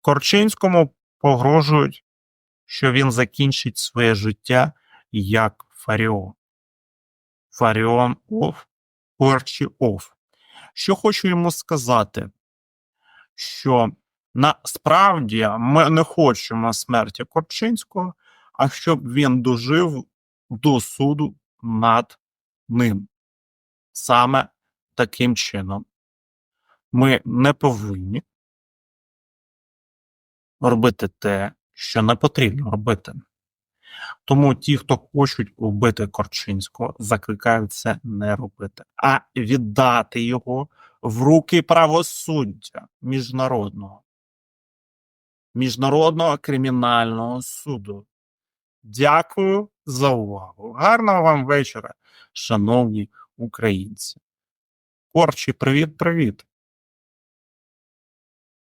Корчинському погрожують, що він закінчить своє життя як Фаріон. Фаріон оф, Корчі оф. Що хочу йому сказати, що насправді ми не хочемо смерті Корчинського, а щоб він дожив до суду над ним. Саме таким чином. Ми не повинні робити те, що не потрібно робити. Тому ті, хто хочуть вбити Корчинського, закликають це не робити, а віддати його в руки правосуддя міжнародного, міжнародного кримінального суду. Дякую за увагу. Гарного вам вечора, шановні українці. Корчі, привіт-привіт.